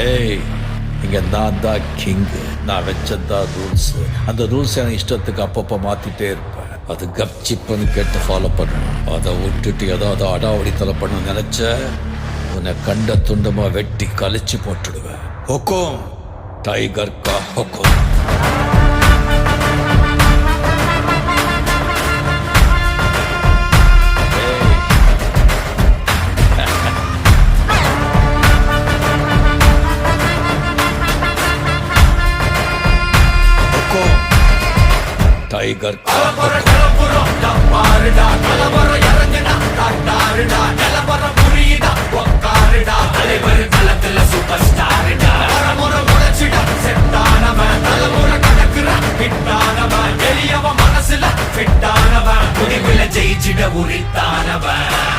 ஏய் இங்க நான் தான் கிங் நான் வச்சதான் ரூல்ஸ் அந்த ரூல்ஸ் எனக்கு இஷ்டத்துக்கு அப்பப்போ மாத்திட்டே இருப்பேன். அது கப்சிப்புன்னு கேட்டு ஃபாலோ பண்ணணும் அதை விட்டுட்டு ஏதாவது அடாவடித்தலை பண்ண நினைச்ச உன்னை கண்ட துண்டமா வெட்டி கழிச்சு போட்டுடுவேன். ஹொக்கோம் டைகர் கா ஹொக்கோம் டைகர். மனசுல ஃபிட்டானவன் முடிவில் ஜெயிச்சிட உரித்தானவன்